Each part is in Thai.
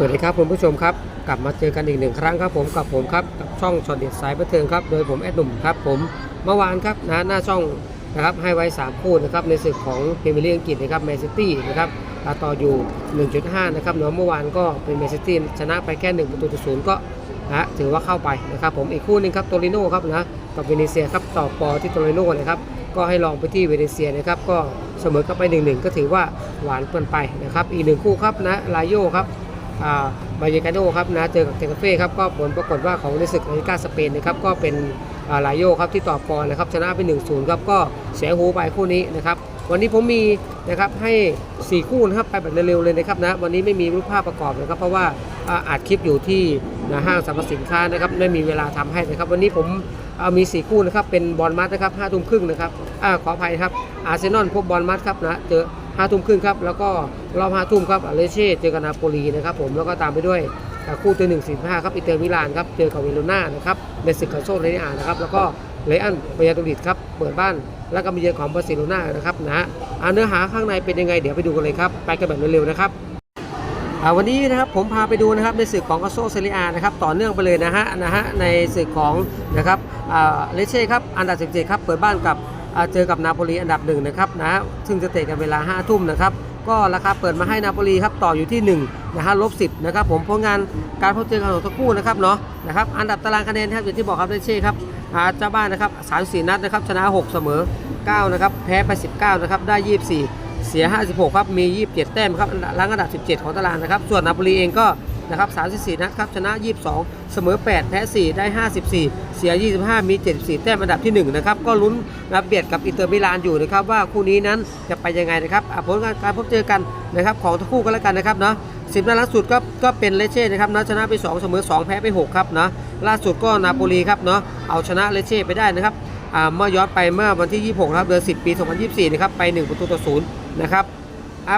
สวัสดีครับคุณผู้ชมครับ กลับมาเจอกันอีกหนึ่งครั้งครับผมกับผมครับกับช่องช็อตเด็ดสายบันเทิงครับโดยผมแอดหนุ่มครับผมเมื่อวานครับนะหน้าช่องนะครับให้ไว้ 3 คู่นะครับในศึกของพรีเมียร์ลีกอังกฤษนะครับแมนซิตี้นะครับต่ออยู่ 1.5 นะครับเนาะเมื่อวานก็เป็นแมนซิตี้ชนะไปแค่ 1 ประตูต่อศูนย์ก็นะถือว่าเข้าไปนะครับผมอีกคู่หนึงครับโตริโน่ครับนะกับเวเนเซียครับต่อปอที่โตริโน่นะครับก็ให้ลองไปที่เวเนเซียนะครับก็เสมอกันไป 1-1 ก็ถือว่าหวานเกินไปนะครับอีกหนึ่งคู่ครับนะลาโยครับอ่า บายกาโดครับนะเจอกับเทนเฟ่ครับก็ผลปรากฏว่าของในศึกลาลิกาสเปนนะครับก็เป็นอ่าลาโยครับที่ต่อกรนะครับชนะไป1-0ครับก็เสียหูไปคู่นี้นะครับวันนี้ผมมีนะครับให้ 4 คู่นะครับไปแบบเร็วๆเลยนะครับนะวันนี้ไม่มีรูปภาพประกอบนะครับ เพราะว่าอัดคลิปอยู่ที่นะห้างสรรพสินค้านะครับไม่มีเวลาทำให้นะครับ วันนี้ผมเอามี 4 คู่นะครับเป็นบอลมัดนะครับห้าทุ่มครึ่งนะครับอขออภัยครับอาร์เซนอลพบบอลมัดครับนะเจอ ห้าทุ่มครึ่งครับ แล้วก็รอบห้าทุ่มครับอเลเช่เจอกับนาโปลีนะครับผมแล้วก็ตามไปด้วยคู่ตัวหนึ่งสี่ห้าครับอินเตอร์มิลานครับเจอกับเวโรนานะครับในศึกคาโซเรเนียนะครับแล้วก็เลอันเบียโตริดครับเปิดบ้านแล้วก็มีเยือนของบาร์เซโลนานะครับนะอ่าเนื้อหาข้างในเป็นยังไงเดี๋ยวไปดูกันเลยครับไปกันแบบเร็วๆนะครับวันนี้นะครับผมพาไปดูนะครับในศึกของกาโซเซเรียนะครับต่อเนื่องไปเลยนะฮะนะฮะในศึกของนะครับเลเช่ครับอันดับ17ครับเปิดบ้านกับ เจอกับนาโปลีอันดับหนึ่งนะครับนะฮะซึ่งจะเตะกันเวลา5ทุ่มนะครับก็ราคาเปิดมาให้นาโปลีครับต่ออยู่ที่1นะฮะลบ10นะครับผมผลงานการพบเจอกันของทั้งคู่นะครับเนาะนะครับอันดับตารางคะแนนครับอย่างที่บอกครับเลเช่ครับอาเจ้าบ้านนะครับ34นัดนะครับชนะ 6 เสมอ 9 นะครับ แพ้ไป 19 นะครับ ได้ 24 เสีย 56 ครับ มี 27 แต้มครับล้างอันดับ 17 ของตารางนะครับ ส่วนนาโปลีเองก็ นะครับ34 นัดครับชนะ 22 เสมอ 8 แพ้ 4 ได้ 54 เสีย 25 มี 74 แต้มอันดับที่ 1 นะครับ ก็ลุ้นรับเบียดกับอินเตอร์มิลานอยู่นะครับ ว่าคู่นี้นั้นจะไปยังไงนะครับอะผลการการพบเจอกันนะครับของทั้งคู่กันแล้วกันนะครับเนาะสิบนัดล่าสุดก็ก็เป็นเลเช่นะครับนะชนะไป 2 เสมอ 2 แพ้ไป 6 ครับนะล่าสุดก็นาโปลีครับเนาะเอาชนะเลเช่ไปได้นะครับเมื่อย้อนไปเมื่อวันที่ 26 ครับเดือน 10 ปี 2024 นะครับไป 1 ประตูต่อศูนะครับ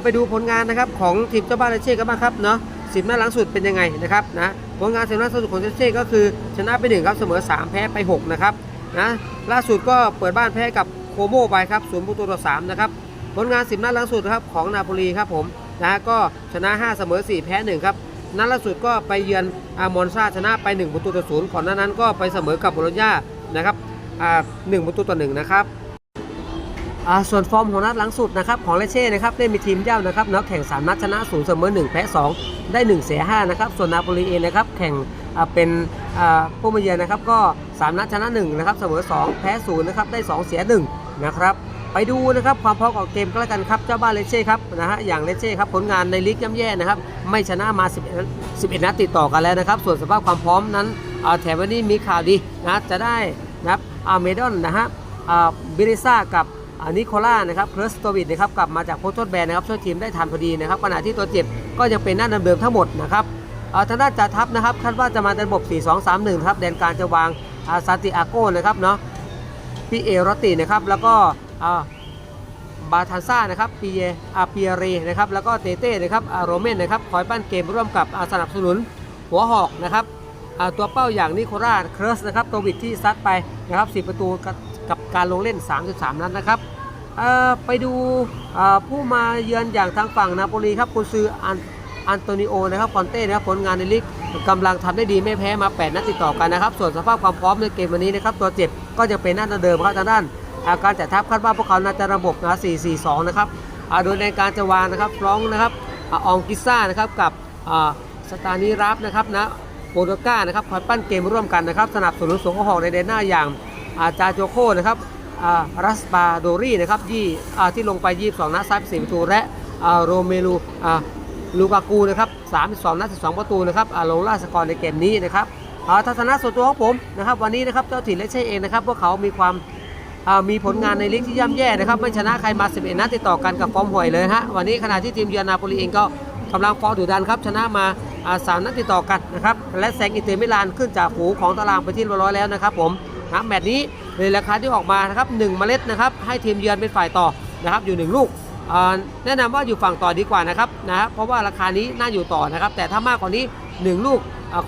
ไปดูผลงานนะครับของทีมเจ้าบ้านเลเช่กันบ้างครับเนาะ สิบนัดหลังสุดเป็นยังไงนะครับนะผลงานสิบนัดสุดของเลเช่ก็คือชนะไป1ครับเสมอ 3 แพ้ไป 6 นะครับนะล่าสุดก็เปิดบ้านแพ้กับโคโมไปครับศูนย์ประตูต่อ3นะครับผลงาน 10 นัดหลังสุดครับของนาโปลีครับผมนะก็ชนะ 5 เสมอ 4 แพ้ 1 ครับนัดล่าสุดก็ไปเยือนอามอนซาชนะไป 1 ประตูต่อศูนย์ก่อนหน้านั้นก็ไปเสมอกับโบโลญญานะครับอ่าหนึ่งประตูต่อหนึ่งนะครับ ส่วนฟอร์มของนัดหลังสุดนะครับของเลเช่นะครับได้มีทีมเย่านะครับนักแข่ง3นัดชนะ0เสมอ1แพ้2 ได้ 1 เสีย5นะครับส่วนนาโปลีเองนะครับแข่งเป็นอ่าผู้มาเยือนนะครับก็ 3 นัดชนะ1นะครับเสมอ 2 แพ้0นะครับได้ 2 เสีย1นะครับไปดูนะครับความพร้อมของเกมก็แล้วกันครับเจ้าบ้านเลเช่ครับนะฮะอย่างเลเช่ครับผลงานในลีกย่ำแย่นะครับไม่ชนะมา 11 11นัดติดต่อกันแล้วนะครับส่วนสภาพความพร้อมนั้นอ่าแถมวันนี้มีข่าวดีนะจะได้นะครับอาเมดอนนะฮะอ่าบิริซ่ากับ อ่านิโคล่านะครับเพลสโตวิดนะครับกลับมาจากโพสต์ทษแบนนะครับช่วยทีมได้ทันพอดีนะครับขณะที่ตัวเจ็บก็ยังเป็นหน้าเดิมๆทั้งหมดนะครับอ่าทางด้านจ่าทัพนะครับคาดว่าจะมาในระบบ 4-2-3-1นะครับแดนกางจะวางอาซาติอาโก้นะครับเนาะพีเอรตินะครับแล้วก็อาบาทานซ่านะครับปีเยอาเปียเรนะครับแล้วก็เตเต้นะครับอาโรเมนนะครับคอยปั้นเกมร่วมกับอาสนับสนุนหัวหอกนะครับตัวเป้าอย่างนิโคราเครสนะครับตัววิดที่ซัดไปนะครับ 10 ประตู กับการลงเล่น 33 นัดนะครับไปดูผู้มาเยือนอย่างทางฝั่งนาโปลีครับกุนซืออันอันโตนิโอนะครับคอนเต้นะครับผลงานในลีกกำลังทำได้ดีไม่แพ้มา 8 นัดติดต่อกันนะครับ ส่วนสภาพความพร้อมในเกมวันนี้นะครับตัวเจ็บก็ยังเป็นหน้าเดิมครับทางด้านอาการจัดทัพคาดว่าพวกเขาน่าจะระบบนะ4-4-2 นะครับโดยในการจะวางนะครับฟรองนะครับอองกิซ่านะครับกับสตานิรับนะครับนะโปรโตก้านะครับคอยปั้นเกมร่วมกันนะครับสนับสนุนสงฆ์หอกในเดนหน้าอย่าง อาจาโจโคนะครับอารัสปาโดรี่นะครับยี่ที่ลงไป 22 นัดซัด4ประตู และโรเมลูลูกากูนะครับ32 นัด 12 ประตูนะครับอ่าลงล่าสกอร์ในเกมนี้นะครับอ่าทัศนะส่วนตัวของผมนะครับวันนี้นะครับเจ้าถิ่นและเช่เองนะครับพวกเขามีความมีผลงานในลีกที่ย่ำแย่นะครับไม่ชนะใครมา 11 นัดติดต่อกันกับฟอร์มห่วยเลยฮะวันนี้ขณะที่ทีมเยือนนาโปลีเองก็กำลังฟอร์มดุดันครับชนะมาสามนัดติดต่อกันนะครับและแซงอินเตอร์มิลานขึ้นจากหูของตารางไปที่ร้อยแล้วนะครับผม นะแมตช์นี้ในราคาที่ออกมานะครับหนึ่งเมล็ดนะครับให้ทีมเยือนเป็นฝ่ายต่อนะครับอยู่หนึ่งลูกแนะนำว่าอยู่ฝั่งต่อดีกว่านะครับนะเพราะว่าราคานี้น่าอยู่ต่อนะครับแต่ถ้ามากกว่านี้หนึ่งลูก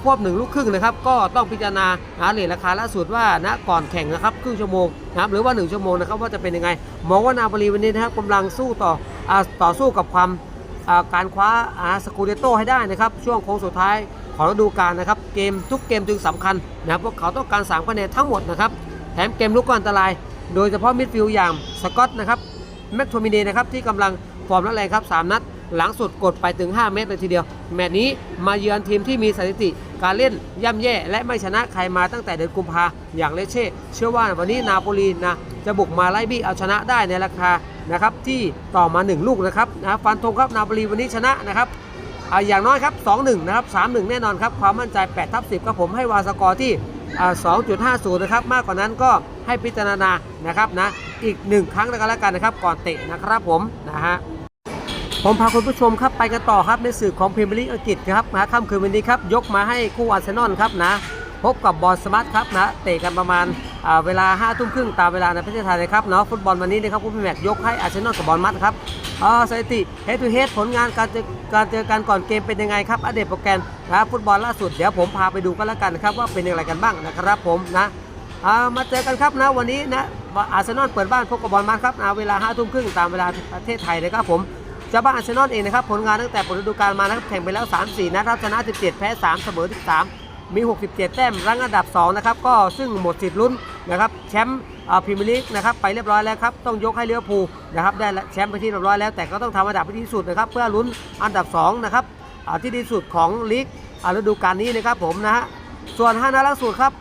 ควบหนึ่งลูกครึ่งนะครับก็ต้องพิจารณาหาเหรียญราคาล่าสุดว่านะก่อนแข่งนะครับครึ่งชั่วโมงนะครับหรือว่า 1 ชั่วโมงนะครับว่าจะเป็นยังไงมองว่านาโปลีวันนี้นะครับกำลังสู้ต่อต่อสู้กับความการคว้าอาสกูเดโตให้ได้นะครับช่วงโค้งสุดท้าย ของฤดูกาลนะครับ เกมทุกเกมจึงสำคัญนะครับพวกเขาต้องการ3คะแนนทั้งหมดนะครับ แถมเกมลุกก็อันตราย โดยเฉพาะมิดฟิลด์อย่างสกอตนะครับแม็กโทมินีนะครับที่กำลังฟอร์มนักแรงครับสามนัด หลังสุดกดไปถึง 5 เมตรเลยทีเดียว แมตช์นี้มาเยือนทีมที่มีสถิติ การเล่นย่ำแย่ และไม่ชนะใครมาตั้งแต่เดือนกุมภาอย่างเลเช่เชื่อว่าวันนี้นาโปลีนะจะบุกมาไล่บี้เอาชนะได้ในราคานะครับที่ต่อมา 1 ลูกนะครับนะฟันธงครับนาโปลีวันนี้ชนะนะครับ อ่าอย่างน้อยครับ2-1นะครับ3-1 แน่นอนครับความมั่นใจ8ทับ10ครับผมให้วาสกอร์ที่อ่า2.50 นะครับ มากกว่านั้นก็ให้พิจารณานะครับนะอีก 1 ครั้งแล้วกันแล้วกันนะครับก่อนเตะนะครับผมนะฮะผมพาคุณผู้ชมครับไปกันต่อครับในสื่อของพรีเมียร์ลีกอังกฤษครับนะค่ำคืนวันนี้ครับยกมาให้คู่อาร์เซนอลครับนะพบกับบอลสมาร์ทครับนะเตะกันประมาณอ่าเวลา5้าทุ่มครึ่งตามเวลาในประเทศไทยนะครับเนาะฟุตบอลวันนี้นะครับผู้พิมพ์แม็กยกให้อาร์เซนอลกับบอลมัดครับ อ่าสถิติเฮดทูเฮดผลงานการเจอการเจอกันก่อนเกมเป็นยังไงครับอัปเดตโปรแกรมนะฟุตบอลล่าสุดเดี๋ยวผมพาไปดูกันแล้วกันนะครับว่าเป็นอย่างไรกันบ้างนะครับผมนะามาเจอกันครับนะวันนี้นะอาร์เซนอลเปิดบ้านพบกับบอลมัดครับนะเวลา5้าทุ่มครึ่งตามเวลาประเทศไทยนะครับผมเจ้าบ้านอาร์เซนอลเองนะครับผลงานตั้งแต่เปิดฤดูกาลมานะครับแข่งไปแล้ว 3-4นัดครับชนะ 17 แพ้ 3 เสมอ 13 มี 67 แต้มรั้งอันดับ 2 นะครับ ก็ซึ่งหมดสิทธิ์ลุ้นนะครับแชมป์พรีเมียร์ลีกนะครับไปเรียบร้อยแล้วครับ ต้องยกให้เลี้ยวภูนะครับได้แชมป์ไปที่เรียบร้อยแล้วแต่ก็ต้องทำอันดับให้ดีที่สุดนะครับ เพื่อลุ้นอันดับ 2 นะครับที่ดีสุดของลีกฤดูกาลนี้นะครับผมนะฮะส่วน5นัดล่าสุดครับ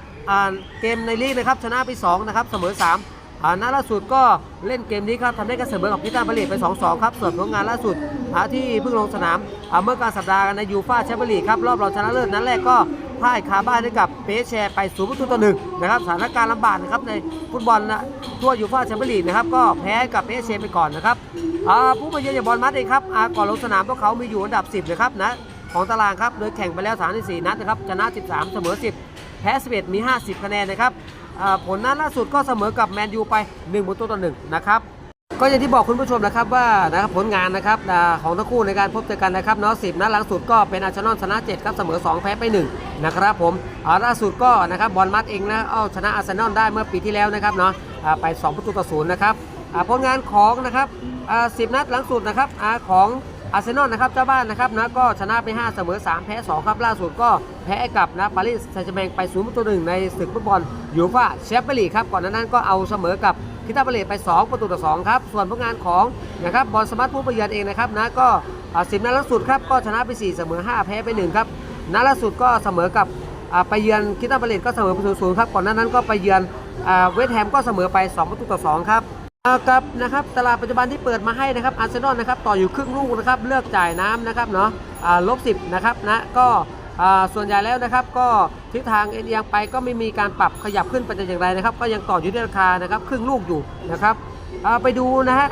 เกมในลีกนะครับชนะไป2นะครับเสมอ3อ่านัดล่าสุดก็เล่นเกมนี้ครับทำได้กระเสมอกับพิตาบาเลตไป 2-2 ครับส่วนผลงานล่าสุดที่เพิ่งลงสนามเมื่อกลารสัปดาห์ในยูฟ่าแชมเปี้ยนลีกครับรอบรองชนะเลิศนัดแรกก็ พ่ายคาบ้านให้กับเปแชร์ไปศูนย์ประตูต่อหนึ่งนะครับสถานการณ์ลำบากนะครับในฟุตบอลนะทั่วยูฟ่าแชมเปี้ยนลีกนะครับก็แพ้กับเปแชร์ไปก่อนนะครับอ่าผู้มาเยือนอย่างบอลมัดเองครับอ่าก่อนลงสนามพวกเขามีอยู่อันดับ 10นะครับนะของตารางครับโดยแข่งไปแล้ว34นัดนะครับชนะ 13 เสมอ 10 แพ้ 11 มี 50 คะแนนนะครับอ่าผลนั้นล่าสุดก็เสมอกับแมนยูไป 1 ประตูต่อ1นะครับ ก็อย่างที่บอกคุณผู้ชมนะครับว่านะครับผลงานนะครับของทั้งคู่ในการพบเจอกันนะครับเนาะสิบนัดหลังสุดก็เป็นอาร์เซนอลชนะ7ครับเสมอ 2 แพ้ไป 1 นะครับผมอ่าล่าสุดก็นะครับบอลมัดเองนะเอาชนะอาร์เซนอลได้เมื่อปีที่แล้วนะครับเนาะอ่าไป 2 ประตูต่อศูนย์นะครับผลงานของนะครับอ่าสิบนัดหลังสุดนะครับอ่าของ อาร์เซนอลนะครับเจ้าบ้านนะครับนะก็ชนะไป 5 เสมอ 3 แพ้ 2 ครับล่าสุดก็แพ้กับนะปารีสแซงต์แชร์แมงไป0ประตูหนึ่งในศึกฟุตบอลยูฟ่าแชมเปี้ยนลีกครับก่อนหน้านั้นก็เอาเสมอกับคิตาบาเลตไป 2 ประตูต่อ2ครับส่วนผลงานของนะครับบอลสมาร์ทผู้ประเยือนเองนะครับนะก็สิบนัดล่าสุดครับก็ชนะไป 4 เสมอ 5 แพ้ไป1ครับนัดล่าสุดก็เสมอกับไปเยือนคิตาบาเลตก็เสมอไปศูนย์ครับก่อนหน้านั้นก็ไปเยือนเวสต์แฮมก็เสมอไป 2 ประตูต่อ2ครับ กับนะครับตลาดปัจจุบันที่เปิดมาให้นะครับอาร์เซนอลนะครับต่ออยู่ครึ่งลูกนะครับเลือกจ่ายน้ำนะครับเนาะลบสิบนะครับนะก็ส่วนใหญ่แล้วนะครับก็ทิศทางเอ็นเอียงไปก็ไม่มีการปรับขยับขึ้นไปแต่อย่างไรนะครับ ก็ยังต่ออยู่ที่ราคานะครับครึ่งลูกอยู่นะครับไปดูนะฮะ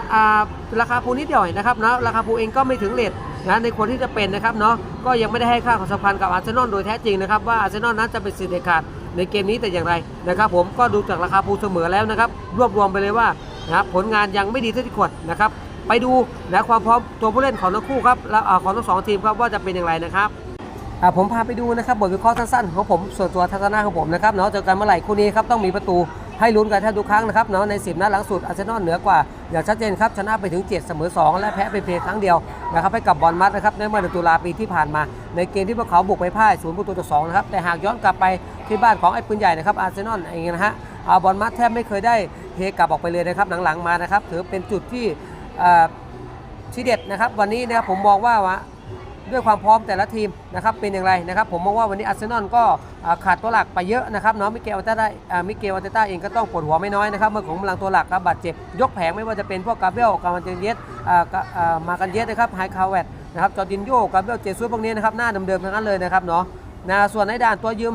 ราคาปูนิดเดียวนะครับเนาะราคาปูเองก็ไม่ถึงเลทนะในคนที่จะเป็นนะครับเนาะก็ยังไม่ได้ให้ค่าความสำคัญกับอาร์เซนอลโดยแท้จริงนะครับว่าอาร์เซนอลนั้นจะเป็นสิทธิ์เด็ดขาดในเกมนี้แต่อย่างไรนะครับ ผมก็ดูจากราคาปูเสมอแล้วนะครับรวบรวมไปเลยว่า นะครับผลงานยังไม่ดีเท่าที่ควรนะครับไปดูนะความพร้อมตัวผู้เล่นของทั้งคู่ครับแล้วของทั้งสองทีมครับว่าจะเป็นอย่างไรนะครับผมพาไปดูนะครับบทวิเคราะห์สั้นๆของผมส่วนตัวทัศนะของผมนะครับเนาะเจอกันเมื่อไหร่คู่นี้ครับต้องมีประตูให้ลุ้นกันแทบทุกครั้งนะครับเนาะใน 10 นัดหลังสุดอาร์เซนอลเหนือกว่า อย่างชัดเจนครับชนะไปถึง 7 เสมอ 2 และแพ้ไปเพียงครั้งเดียวนะครับให้กับบอลมัดนะครับในเมื่อเดือนตุลาปีที่ผ่านมา ในเกมที่พวกเขาบุกไปพ่ายศูนย์ประตูต่อสองนะครับแต่หากย้อนกลับไปที่บ้านของไอ้ปืนใหญ่นะครับอาร์เซนอลเองนะฮะ อาบอลมัดแทบไม่เคยได้เทกลับออกไปเลยนะครับหลังๆมานะครับถือเป็นจุดที่อ่าทีเด็ดนะครับวันนี้นะครับผมมองว่าด้วยความพร้อมแต่ละทีมนะครับเป็นอย่างไรนะครับผมมองว่าวันนี้อาร์เซนอลก็ขาดตัวหลักไปเยอะนะครับเนาะมิเกลอัลเตต้ามิเกลอัลเตต้าเองก็ต้องปวดหัวไม่น้อยนะครับเมื่อของกำลังตัวหลักครับบาดเจ็บ ยกแผงไม่ว่าจะเป็นพวกกาเบรียลกามันเจเยสอ่ากาอ่ามากันเยสนะครับไฮคาเวตนะครับจอร์ดินโยกาเบรียลเจซุสพวกนี้นะครับหน้าเดิมๆทั้งนั้นเลยนะครับเนาะนะส่วนในด่านตัวยืม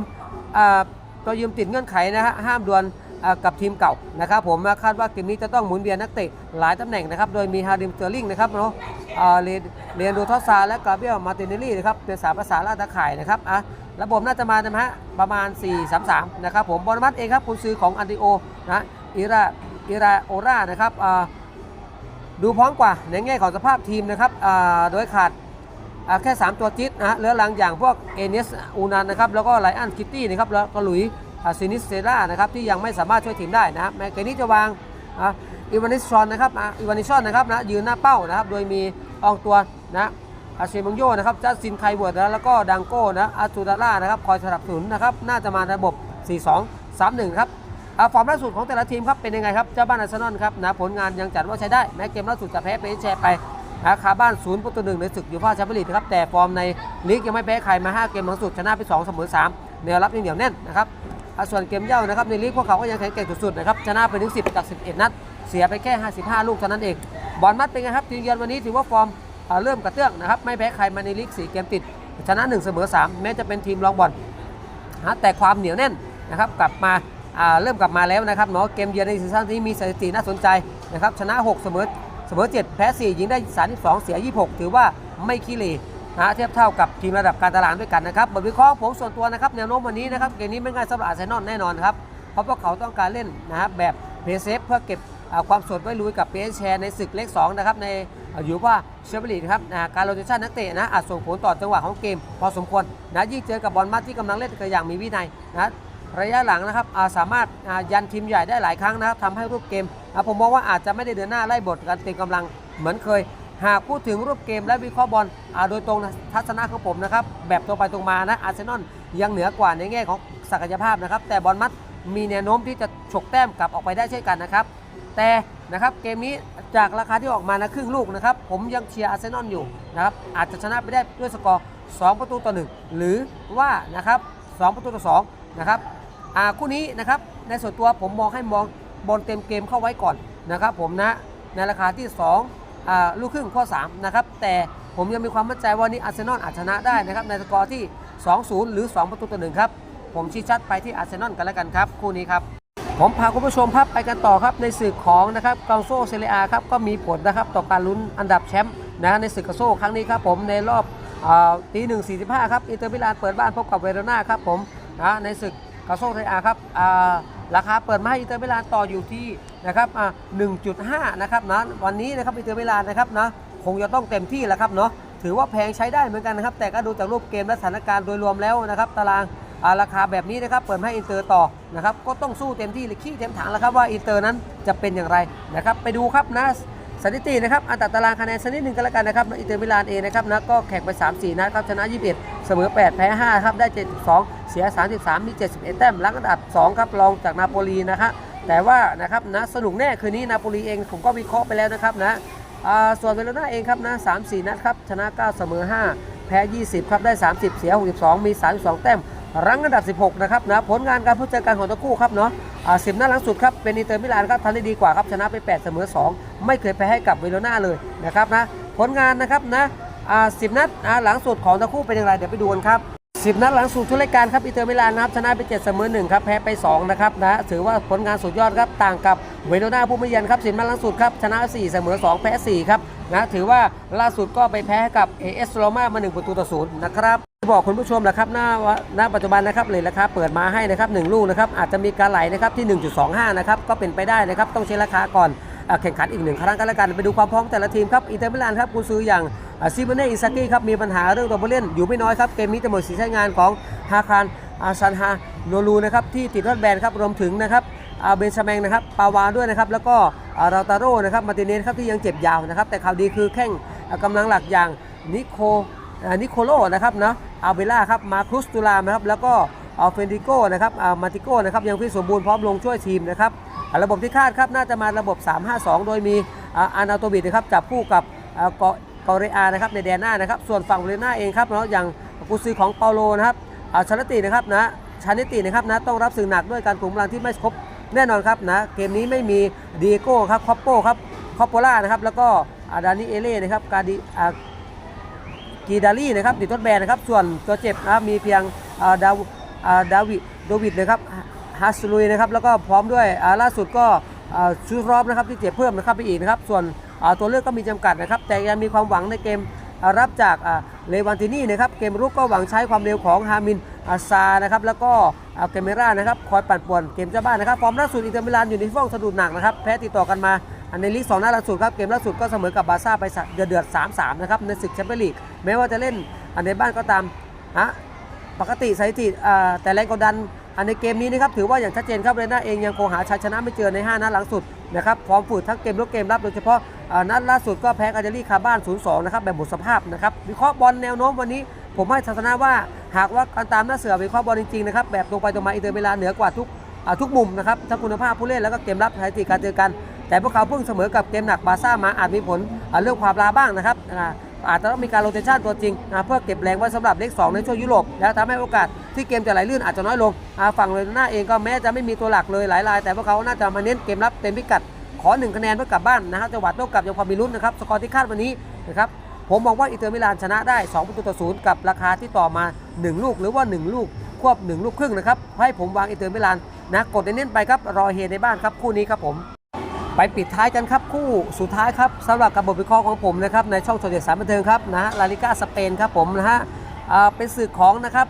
ตัวยืมติดเงื่อนไขนะฮะห้ามดวล กับทีมเก่านะครับผมคาดว่าเกมนี้จะต้องหมุนเวียนนักเตะหลายตำแหน่งนะครับโดยมีฮาริมเตอร์ลิงนะครับเนาะเรียนโดทอสซาและกาเบียลมาติเนลลี่นะครับเป็นสามภาษาลาตะข่ายนะครับอะระบบน่าจะมานะฮะประมาณ 4-3-3 นะครับผมบอลมัดเองครับคุณซื้อของอันดิโอนะอิราอิราโอรานะครับดูพร้อมกว่าในแง่ของสภาพทีมนะครับโดยขาดแค่ 3 ตัวจิ๊ดนะฮะเหลือหลังอย่างพวกเอเนสอูนันนะครับแล้วก็ไลอันคิตตี้นะครับแล้วก็หลุย ซินิสเซรานะครับที่ยังไม่สามารถช่วยทีมได้นะฮะแมเกนี้จะวางอีวานิชอนนะครับอีวานิชอนนะครับนะยืนหน้าเป้านะครับโดยมีอองตัวนะอาเชมังโยนะครับจัสซินไคเวิร์ดนะแล้วก็ดังโก้นะอาจูดาร่านะครับคอยสนับสนุนนะครับน่าจะมาในระบบ 4 2 3 1 ครับอาฟอร์มล่าสุดของแต่ละทีมครับเป็นยังไงครับเจ้าบ้านอาร์เซนอลครับนะผลงานยังจัดว่าใช้ได้ แม้เกมล่าสุดจะแพ้ไปแชร์ไปนะคาบ้านศูนย์ประตูหนึ่งในศึกยูฟ่าแชมเปี้ยนลีกครับแต่ฟอร์มในลีกยังไม่แพ้ใครมา 5 เกมหลังสุดชนะไป2เสมอ3แนวรับยังเหนียวแน่นนะครับ ส่วนเกมเย่านะครับในลีกพวกเขาก็ยังแข็งแกร่งสุดๆนะครับชนะไปถึง 10 จาก 11 นัด เสียไปแค่ 55 ลูกเท่านั้นเองบอลมัดเป็นไงครับทีมเยือนวันนี้ถือว่าฟอร์มเริ่มกระเตื้องนะครับไม่แพ้ใครมาในลีก 4 เกมติด ชนะ 1 เสมอ 3 แม้จะเป็นทีมรองบอลนะแต่ความเหนียวแน่นนะครับกลับมาอ่าเริ่มกลับมาแล้วนะครับเนาะเกมเยือนในซีซั่นนี้มีสถิติน่าสนใจนะครับชนะ 6 เสมอเสมอ 7 แพ้ 4 ยิงได้ 32 เสีย 26 ถือว่าไม่ขี้เหร่ นะเทียบเท่ากับทีมระดับการตลาดด้วยกันนะครับบทวิเคราะห์ผมส่วนตัวนะครับแนวโน้มวันนี้นะครับเกมนี้ไม่ง่ายสำหรับอาร์เซนอลแน่นอนครับเพราะพวกเขาต้องการเล่นนะครับแบบเพย์เซฟเพื่อเก็บความสดไว้ลุยกับเปแชร์ในศึกเลข2นะครับในอยู่ว่าเชฟเบอรีนะครับการโรเตชันนักเตะนะอาจส่งผลต่อจังหวะของเกม พอสมควรนะยิ่งเจอกับบอลมัดที่กำลังเล่นกันอย่างมีวินัยนะระยะหลังนะครับาสามารถยันทีมใหญ่ได้หลายครั้งนะครับทำให้รูปเกม ผมมองว่าอาจจะไม่ได้เดินหน้าไล่บทกันเต็มกำลังเหมือนเคย หากพูดถึงรูปเกมและวิเคราะห์บอลโดยตรงทัศนะของผมนะครับแบบตรงไปตรงมานะอาร์เซนอลยังเหนือกว่าในแง่ของศักยภาพนะครับ แต่บอลมัดมีแนวโน้มที่จะฉกแต้มกลับออกไปได้เช่นกันนะครับ แต่นะครับเกมนี้จากราคาที่ออกมานะครึ่งลูกนะครับผมยังเชียร์อาร์เซนอลอยู่นะครับอาจจะชนะไปได้ด้วยสกอร์ 2 ประตูต่อ 1 หรือว่านะครับ2ประตูต่อ2นะครับคู่นี้นะครับในส่วนตัวผมมองให้มองบอลเต็มเกมเข้าไว้ก่อนนะครับผมนะในราคาที่2อ่า ลูกครึ่งข้อ3นะครับแต่ผมยังมีความมั่นใจว่านี่อาร์เซนอลอาจชนะได้นะครับในสกอร์ที่ 2-0 หรือ 2 ประตูต่อ1ครับ ผมชี้ชัดไปที่อาร์เซนอลกันแล้วกันครับ คู่นี้ครับ ผมพาคุณผู้ชมครับไปกันต่อครับในศึกของนะครับกาโซเซเรียครับก็มีผลนะครับต่อการลุ้นอันดับแชมป์นะในศึกกาโซครั้งนี้ครับผมในรอบอตีหนึ่งสี่สิบห้าครับอินเตอร์มิลานเปิดบ้านพบกับเวโรนาครับผมนะในศึกกาโซเซเรียครับอ่า ราคาเปิดมาให้อินเตอร์มิลานต่ออยู่ที่นะครับอ่า1.5 นะครับนะวันนี้นะครับอินเตอร์มิลานนะครับนะคงจะต้องเต็มที่แล้วครับเนาะถือว่าแพงใช้ได้เหมือนกันนะครับแต่ก็ดูจากรูปเกมและสถานการณ์โดยรวมแล้วนะครับตารางอ่าราคาแบบนี้นะครับเปิดให้อินเตอร์ต่อนะครับก็ต้องสู้เต็มที่เลยขี้เต็มถังแล้วครับว่าอินเตอร์นั้นจะเป็นอย่างไรนะครับไปดูครับนะ สถิตินะครับอันดับตารางคะแนนสักนิดหนึ่งกันแล้วกันนะครับอินเตอร์มิลานเองนะครับนะก็แข่งไป 3-4 นัดครับชนะ21เสมอ 8 แพ้ 5 ครับได้ 72 เสีย 33 มี 71 แต้มหลังอันดับ 2 ครับรองจากนาโปลีนะครับแต่ว่านะครับนะสนุกแน่คืนนี้นาโปลีเองผมก็วิเคราะห์ไปแล้วนะครับนะอ่าส่วนเวโรนาเองครับนะ3-4 นัดครับชนะ 9 เสมอ 5 แพ้ 20 ครับได้ 30 เสีย 62 มี 32 แต้ม รั้งอันดับ 16 นะครับนะผลงานการพูดเจอกันของทั้งคู่ครับเนาะอ่าสิบนัดหลังสุดครับเป็นอินเตอร์มิลานครับทำได้ดีกว่าครับชนะไป 8 เสมอ 2 ไม่เคยแพ้ให้กับเวโรนาเลยนะครับนะผลงานนะครับนะอ่าสิบนัดหลังสุดของทั้งคู่เป็นอย่างไรเดี๋ยวไปดูกันครับ 10 นัดหลังสุดทุกรายการครับอินเตอร์มิลานนะครับชนะไป7เสมอ1ครับแพ้ไป 2 นะครับนะถือว่าผลงานสุดยอดครับต่างกับเวโรนาผู้มาเยือนครับ 10 นัดหลังสุดครับชนะ 4 เสมอ 2 แพ้ 4 ครับนะถือว่าล่าสุดก็ไปแพ้กับ AS Roma มา 1 ประตูต่อศูนย์นะครับบอกคุณผู้ชมแหละครับหน้าว่าณปัจจุบันนะครับเลยราคาเปิดมาให้นะครับ1ลูกนะครับอาจจะมีการไหลนะครับที่ 1.25 นะครับก็เป็นไปได้นะครับต้องเช็คราคาก่อนแข่งขันอีกหนึ่งครั้งกันแล้วกันไปดูความพร้อมแต่ละทีมครับอินเตอร์มิลานครับกุซืออย่าง ซิมเน่อิซากิครับมีปัญหาเรื่องตัวผู้เล่นอยู่ไม่น้อยครับเกมนี้จะหมดสีใช้งานของฮาคารอาซันฮาโนลูนะครับที่ติดรถแบนครับรวมถึงนะครับอาเบนซาแมงนะครับปาวาด้วยนะครับแล้วก็ราตาโร่นะครับมาติเนสครับที่ยังเจ็บยาวนะครับแต่ข่าวดีคือแข้งกำลังหลักอย่างนิโคนิโคโลนะครับเนาะอาเบล่าครับมาครุสตูลามนะครับแล้วก็อัลเฟนดิโกนะครับอ่ามาติโกนะครับยังฟิตสมบูรณ์พร้อมลงช่วยทีมนะครับระบบที่คาดครับน่าจะมาระบบ 3-5-2 โดยมีอานาโตบิดนะครับจับคู่กับอ่าเกา เกาเรอานะครับในแดนหน้านะครับส่วนฝั่งเรน่าเองครับเนาะอย่างกุซือของเปาโลนะครับอาชานิตินะครับนะชานิตินะครับนะต้องรับสื่อหนักด้วยการกลุ่มกำลังที่ไม่ครบแน่นอนครับนะเกมนี้ไม่มีดีโก้ครับคอปโป้ครับคอปโปล่านะครับแล้วก็อาดานิเอเล่นะครับกาดิอากีดาลี่นะครับติดทดแบนนะครับส่วนตัวเจ็บนะครับมีเพียงดาวดาวิดโดวิดนะครับฮัสลุยนะครับแล้วก็พร้อมด้วยล่าสุดก็ชูรอบนะครับที่เจ็บเพิ่มนะครับไปอีกนะครับส่วน ตัวเลือกก็มีจำกัดนะครับ แต่ยังมีความหวังในเกมรับจากเลวันตินี่นะครับ เกมรุกก็หวังใช้ความเร็วของฮามินอาซานะครับ แล้วก็เกเมรานะครับ คอยปั่นป่วนเกมเจ้าบ้านนะครับ ฟอร์มล่าสุดอินเตอร์มิลานอยู่ในช่วงสะดุดหนักนะครับ แพ้ติดต่อกันมาอันในลีกสองนัดล่าสุดครับ เกมล่าสุดก็เสมอกับบาร์ซ่าไปเดือดเดือดๆ3-3นะครับ ในศึกแชมเปี้ยนลีก แม้ว่าจะเล่นอันในบ้านก็ตาม ฮะ ปกติสถิติแต่แรงกดดัน อันในเกมนี้นะครับถือว่าอย่างชัดเจนครับเรน่าเองยังคงหาชัยชนะไม่เจอใน 5 นัดหลังสุดนะครับฟอร์มฝืดทั้งเกมลุกเกมรับโดยเฉพาะนัดล่าสุดก็แพ้กาเจลี่คาบ้าน 0-2 นะครับแบบหมดสภาพนะครับวิเคราะห์บอลแนวโน้มวันนี้ ผมให้ทัศนะว่าหากว่าการตามหน้าเสือวิเคราะห์บอลจริงๆนะครับแบบตรงไปตรงมาอินเตอร์มิลาเหนือกว่าทุกทุกมุมนะครับทั้งคุณภาพผู้เล่นแล้วก็เกมรับสถิติการเจอกัน แต่พวกเขาเพิ่งเสมอกับเกมหนักบาซ่ามาอาจมีผลเรื่องความลาบ้างนะครับ อาจจะต้องมีการโรเตชันตัวจริงเพื่อเก็บแรงไว้สำหรับเลข2ในช่วงยุโรปและทำให้โอกาสที่เกมจะไหลลื่นอาจจะน้อยลงฝั่งเรน่าเองก็แม้จะไม่มีตัวหลักเลยหลายราย แต่พวกเขาน่าจะมาเน้นเกมรับเต็มพิกัด ขอหนึ่งคะแนนเพื่อกลับบ้านนะครับจังหวัดโต้กลับยังพอมีลุ้นนะครับสกอร์ที่คาดวันนี้นะครับผมมองว่าอิเตอร์มิลานชนะได้2ประตูต่อศูนย์กับราคาที่ต่อมา 1 ลูกหรือว่า 1 ลูกควบ 1 ลูกครึ่งนะครับให้ผมวางอิเตอร์มิลานนะกดเน้นๆไปครับรอเฮในบ้านครับคู่นี้ครับผม ไปปิดท้ายกันครับคู่สุดท้ายครับสำหรับกับบทวิเคราะห์ของผมนะครับในช่องโซเดียสารบันเทิงครับนะฮะลาลิก้าสเปนครับผมนะฮะเป็นสื่อของนะครับ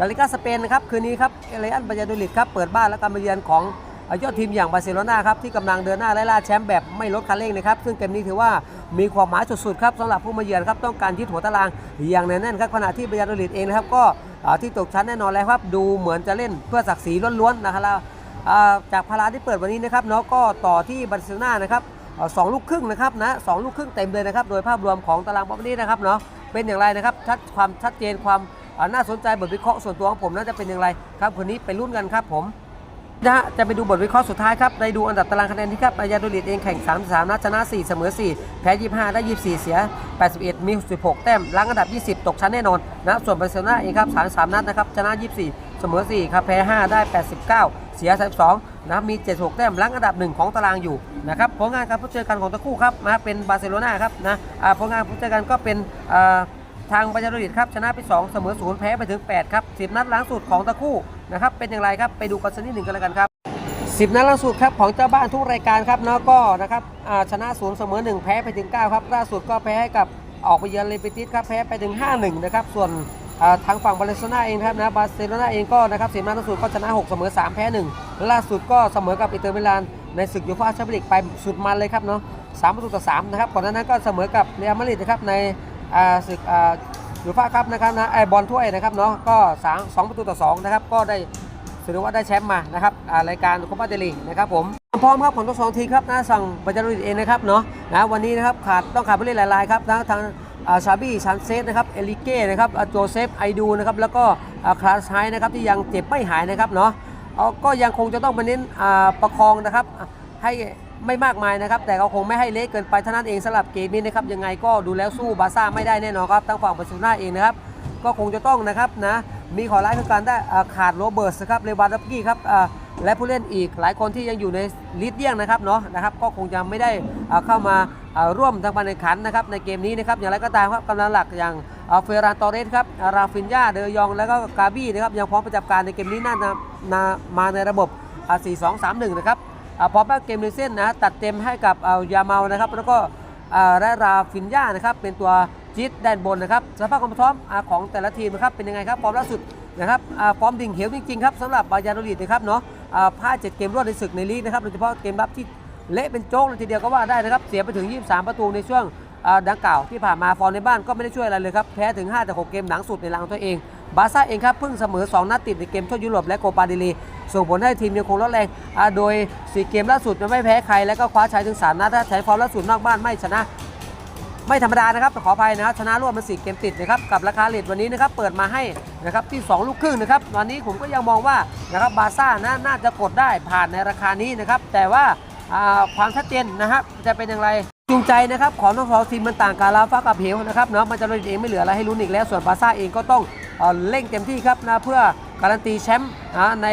ลาลิก้าสเปนนะครับคืนนี้ครับเอเลอันบายาโดลิดครับเปิดบ้านและการมาเยือนของยอดทีมอย่างบาร์เซโลนาครับที่กำลังเดินหน้าไล่ล่าแชมป์แบบไม่ลดคันเร่งนะครับซึ่งเกมนี้ถือว่ามีความหมายสุดๆครับสำหรับผู้มาเยือนครับต้องการยึดหัวตารางอย่างแน่นน่นครับขณะที่บายาโดลิดเองนะครับก็ที่ตกชั้นแน่นอนแล้วครับดูเหมือนจะเล่นเพื่อศักดิ์ศรีล้วนๆนะครับ จากพาราที่เปิดวันนี้นะครับเนาะก็ต่อที่บาร์เซโลนานะครับสองลูกครึ่งนะครับนะสองลูกครึ่งเต็มเลยนะครับ โดยภาพรวมของตารางบอลวันนี้นะครับเนาะเป็นอย่างไรนะครับชัดความชัดเจนความน่าสนใจบทวิเคราะห์ส่วนตัวของผมน่าจะเป็นอย่างไรครับคนนี้ไปรุ่นกันครับผมนะฮะจะไปดูบทวิเคราะห์สุดท้ายครับได้ดูอันดับตารางคะแนนที่ครับอายาโดลิดเองแข่ง 33 นัดชนะ 4 เสมอ 4 แพ้ 25 ได้ 24 เสีย 81 มี 16 แต้มล้างอันดับ 20 ตกชั้นแน่นอนนะส่วนบาร์เซโลนาเองครับ 33 นัดนะครับชนะ 24 เสมอ 4 ครับแพ้ 5 ได้ 89 เสีย32นะครับมี 76 แต้มล้างอันดับ 1 ของตารางอยู่นะครับผลงานการพบเจอกันของทั้งคู่ครับนะเป็นบาร์เซโลนาครับนะผลงานพบเจอกันก็เป็นทางบาจาโดลิดครับชนะไป 2 เสมอ0แพ้ไปถึง 8 ครับ 10 นัดหล้างสุดของทั้งคู่นะครับเป็นอย่างไรครับไปดูกันสักนิดหนึ่งกันแล้วกันครับ10 นัดล่าสุดครับของเจ้าบ้านทุกรายการครับเนาะก็นะครับชนะศูนย์เสมอ 1 แพ้ไปถึง 9 ครับล่าสุดก็แพ้ให้กับออกไปเยือนเลเปติสครับแพ้ไปถึง 5-1 นะครับส่วน ทางฝั่งบาร์เซโลนาเองครับนะบาร์เซโลนาเองก็นะครับ10นัดล่าสุดก็ชนะ 6 เสมอ 3 แพ้ 1 ล่าสุดก็เสมอกับอินเตอร์มิลาน ในศึกยูฟ่าแชมเปี้ยนลีกไปสุดมันเลยครับเนาะ3ประตูต่อ3นะครับก่อนหน้านั้นก็เสมอกับเรอัลมาดริดนะครับในศึกยูฟ่าครับนะครับนะไอบอลถ้วยนะครับเนาะก็สามสองประตูต่อ2นะครับก็ได้ถือว่าได้แชมป์มานะครับรายการโคปาเดลีนะครับผมพร้อมครับของทั้งสองทีมครับนะสั่งบาจารุดเองนะครับเนาะนะวันนี้นะครับขาดต้องขาดผู้เล่นหลายๆครับทั้งทาง ชาบี้ชันเซสนะครับเอลิเก้นะครับอาโจเซฟไอดูนะครับแล้วก็อาคลาสไฮนะครับที่ยังเจ็บไม่หายนะครับเนาะเาก็ยังคงจะต้องมาเน้นอาประคองนะครับให้ไม่มากมายนะครับ แต่ก็คงไม่ให้เละเกินไปเท่านั้นเองสำหรับเกมนี้นะครับยังไงก็ดูแล้วสู้บาร์ซ่าไม่ได้แน่นอนครับทางฝั่งบาร์เซโลนาเองนะครับก็คงจะต้องนะครับนะมีขอร้ายคือการได้อ่าขาดโรเบิร์ตส์ครับเลวานดอฟกี้ครับอ่า และผู้เล่นอีกหลายคนที่ยังอยู่ในลิสต์เลี่ยงนะครับเนาะนะครับก็คงจะไม่ได้เข้ามาร่วมทางการแข่งขันนะครับในเกมนี้นะครับอย่างไรก็ตามครับกำลังหลักอย่างเฟรานตอเรสครับราฟินยาเดยอง แล้วก็กาบี้นะครับยังพร้อมประจำการในเกมนี้น่าจะนามาในระบบอ่า4 2 3 1 นะครับพร้อมกับเกมในเส้นนะตัดเต็มให้กับยาเมานะครับแล้วก็และราฟินยานะครับเป็นตัวจิตด้านบนนะครับสภาพความพร้อมของแต่ละทีมนะครับเป็นยังไงครับฟอร์มล่าสุด นะครับฟอร์มดิ่งเหวจริงๆครับสำหรับบายาโดลิดนะครับเนาะพ่ายเจ็ดเกมรวดในศึกในลีกนะครับโดยเฉพาะเกมรับที่เละเป็นโจ๊กเลยทีเดียวก็ว่าได้นะครับเสียไปถึง 23 ประตูในช่วงดังกล่าวที่ผ่านมาฟอร์มในบ้านก็ไม่ได้ช่วยอะไรเลยครับแพ้ถึง5จาก6เกมหลังสุดในรังตัวเองบาซ่าเองครับเพิ่งเสมอ 2 นัดติดในเกมทั่วยุโรปและโคปาเดลีส่งผลให้ทีมยังคงร้อนแรงโดย 4 เกมล่าสุดยังไม่แพ้ใครและก็คว้าชัยถึง 3 นัดถ้าใช้ฟอร์มล่าสุดนอกบ้านไม่ชนะ ไม่ธรรมดานะครับขออภัยนะครับชนะรวดมา4เกมติดนะครับกับราคาเลทวันนี้นะครับเปิดมาให้นะครับที่ 2 ลูกครึ่งนะครับวันนี้ผมก็ยังมองว่านะครับบาซ่าน่าน่าจะกดได้ผ่านในราคานี้นะครับแต่ว่าความชัดเจนนะครับจะเป็นอย่างไรจูงใจนะครับของทั้งสองทีมมันต่างกันลาฟ้ากับเหวนะครับเนาะมันจะเลยเองไม่เหลืออะไรให้ลุ้นอีกแล้ว ส่วนบาซ่าเองก็ต้องเอ่อเร่งเต็มที่ครับนะเพื่อการันตีแชมป์ใน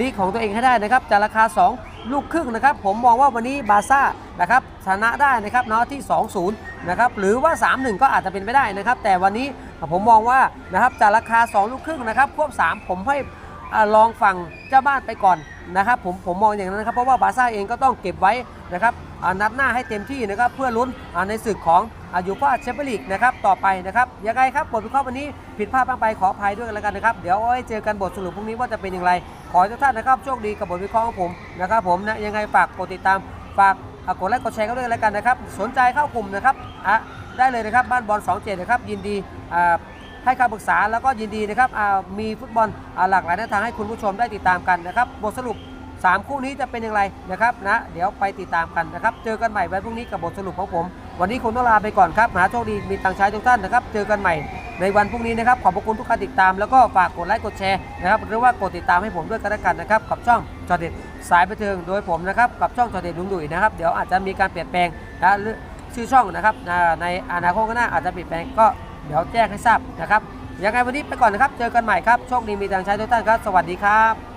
ลีกของตัวเองให้ได้นะครับจากราคา 2 ลูกครึ่งนะครับ ผมมองว่าวันนี้บาซ่านะครับชนะได้นะครับเนาะที่ 2-0 นะครับหรือว่า 3-1 ก็อาจจะเป็นไปได้นะครับ แต่วันนี้ผมมองว่านะครับจากราคา 2 ลูกครึ่งนะครับควบ 3 ผมให้ลองฝั่งเจ้าบ้านไปก่อนนะครับผมผมมองอย่างนั้นนะครับเพราะว่าบาซ่าเองก็ต้องเก็บไว้นะครับนัดหน้าให้เต็มที่นะครับเพื่อลุ้นในศึกของ อยูฟ่าแชมเปี้ยนลีกนะครับต่อไปนะครับยังไงครับบทวิเคราะห์วันนี้ผิดพลาดบ้างไปขออภัยด้วยกันแล้วกันนะครับ เดี๋ยวเอาไว้เจอกันบทสรุปพรุ่งนี้ว่าจะเป็นอย่างไร ขอให้ทุกท่านนะครับโชคดีกับบทวิเคราะห์ของผมนะครับผมนะยังไงฝากกดติดตามฝากกดไลค์กดแชร์กันด้วยกันแล้วกันนะครับ สนใจเข้ากลุ่มนะครับอะได้เลยนะครับบ้านบอล27นะครับยินดีอ่าให้คำปรึกษาแล้วก็ยินดีนะครับอ่ามีฟุตบอลหลากหลายแนวทางให้คุณผู้ชมได้ติดตามกันนะครับบทสรุป 3 คู่นี้จะเป็นอย่างไรนะครับนะเดี๋ยวไปติดตามกันนะครับ เจอกันใหม่วันพรุ่งนี้กับบทสรุปของผม วันนี้คงต้องลาไปก่อนครับมหาโชคดีมีตังค์ใช้ทุกท่านนะครับ เจอกันใหม่ในวันพรุ่งนี้นะครับ ขอบพระคุณทุกการติดตาม แล้วก็ฝากกดไลค์กดแชร์นะครับ หรือว่ากดติดตามให้ผมด้วยกันแล้วกันนะครับ กับช่องจอเด็ดสายบันเทิงโดยผมนะครับ กับช่องจอเด็ดลุงดุยนะครับ เดี๋ยวอาจจะมีการเปลี่ยนแปลงนะหรือชื่อช่องนะครับ ในอนาคตข้างหน้าอาจจะเปลี่ยนแปลงก็เดี๋ยวแจ้งให้ทราบนะครับยังไงวันนี้ไปก่อนนะครับ เจอกันใหม่ครับ โชคดีมีตังค์ใช้ทุกท่านครับ สวัสดีครับ